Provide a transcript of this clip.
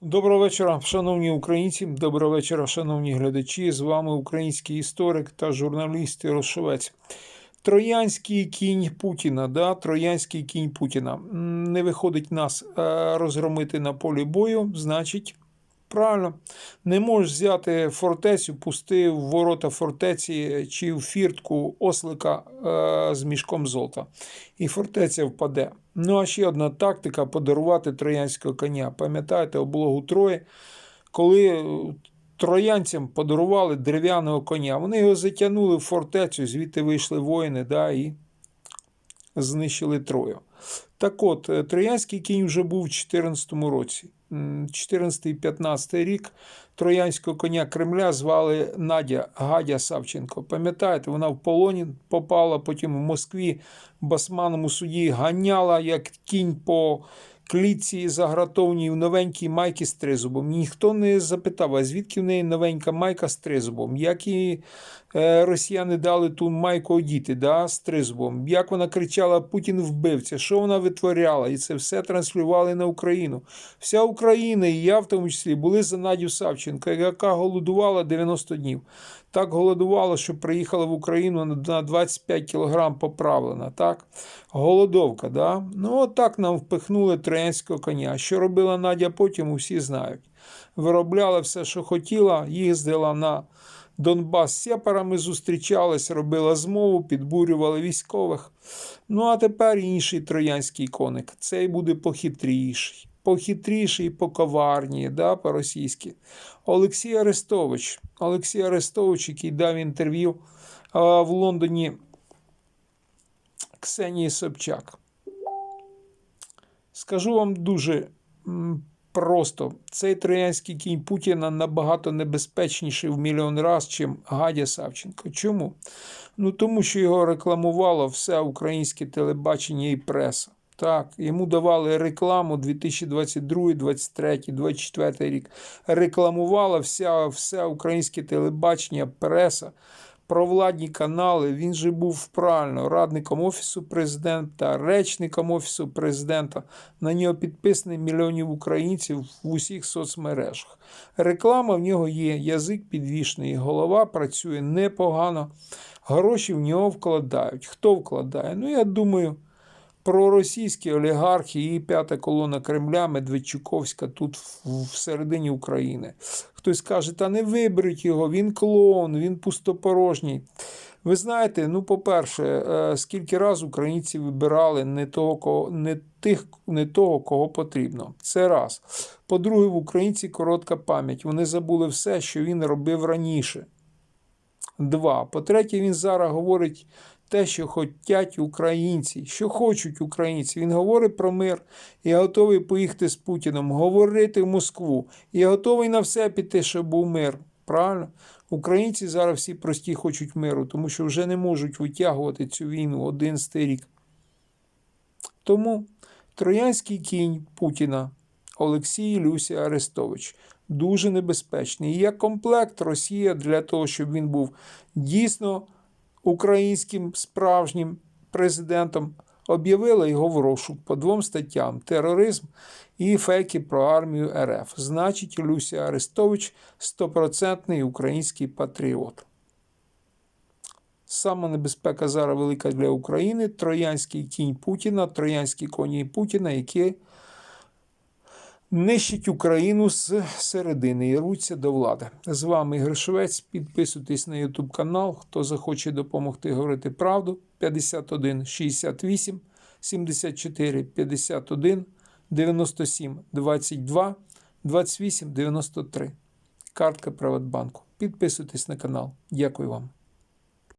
Доброго вечора, шановні українці. Доброго вечора, шановні глядачі. З вами український історик та журналіст Рошовець. Троянський кінь Путіна. Да? Троянський кінь Путіна. Не виходить нас е, розгромити на полі бою, значить. Правильно, не можеш взяти фортецю, пусти в ворота фортеці чи в фіртку ослика е, з мішком золота, і фортеця впаде. Ну а ще одна тактика подарувати троянського коня. Пам'ятаєте облогу Трої, коли е, троянцям подарували дерев'яного коня, вони його затягнули в фортецю, звідти вийшли воїни да, і знищили Трою. Так от, е, Троянський кінь вже був у 2014 році. 14-15 рік троянського коня Кремля звали Надя Гадя Савченко. Пам'ятаєте, вона в полоні попала, потім в Москві басманному суді ганяла як кінь по клітці загратовній в новенькій майці з тризубом. Ніхто не запитав, а звідки в неї новенька майка з тризубом? Як їй е, росіяни дали ту майку одіти да, з тризубом? Як вона кричала Путін вбивця? Що вона витворяла? І це все транслювали на Україну. Вся Україна, і я в тому числі, були за Надю Савченко, яка голодувала 90 днів. Так голодувала, що приїхала в Україну на 25 кілограм поправлена. Так? Голодовка, да? Ну, от так нам впихнули троянського коня. Що робила Надя потім, усі знають. Виробляла все, що хотіла, їздила на Донбас з сепарами, зустрічалась, робила змову, підбурювала військових. Ну, а тепер інший троянський коник. Цей буде похитріший. Похитріший, поковарній, да, по-російськи. Олексій Арестович. Олексій Арестович, який дав інтерв'ю в Лондоні Ксенії Собчак. Скажу вам дуже просто: цей троянський кінь Путіна набагато небезпечніший в мільйон раз, чим Гадя Савченко. Чому? Ну тому що його рекламувало все українське телебачення і преса. Так, йому давали рекламу 2022, 2023, 2024 рік. Рекламувала вся, все українське телебачення, преса, провладні канали. Він же був правильно радником Офісу президента, речником Офісу президента. На нього підписані мільйонів українців в усіх соцмережах. Реклама в нього є, язик підвішений, голова працює непогано. Гроші в нього вкладають. Хто вкладає? Ну, я думаю проросійські олігархи і п'ята колона Кремля Медведчуковська тут всередині України. Хтось каже, та не виберіть його, він клоун, він пустопорожній. Ви знаєте, ну, по-перше, е, скільки раз українці вибирали не того, кого, не тих, не того, кого потрібно. Це раз. По-друге, в українці коротка пам'ять. Вони забули все, що він робив раніше. Два. По-третє, він зараз говорить те, що хочуть українці, що хочуть українці. Він говорить про мир і готовий поїхати з Путіном, говорити в Москву. І готовий на все піти, щоб був мир. Правильно? Українці зараз всі прості хочуть миру, тому що вже не можуть витягувати цю війну 11 рік. Тому троянський кінь Путіна Олексій Люся Арестович дуже небезпечний. І як комплект Росія для того, щоб він був дійсно українським справжнім президентом, об'явила його в розшук по двом статтям: тероризм і фейки про армію РФ. Значить, Люся Арестович стопроцентний український патріот. Сама небезпека зараз велика для України. Троянський кінь Путіна, троянські коні Путіна, які нищать Україну з середини і рвуться до влади. З вами Ігор Швець. Підписуйтесь на YouTube канал. Хто захоче допомогти говорити правду. 51 68 74 51 97 22 28 93. Картка Приватбанку. Підписуйтесь на канал. Дякую вам.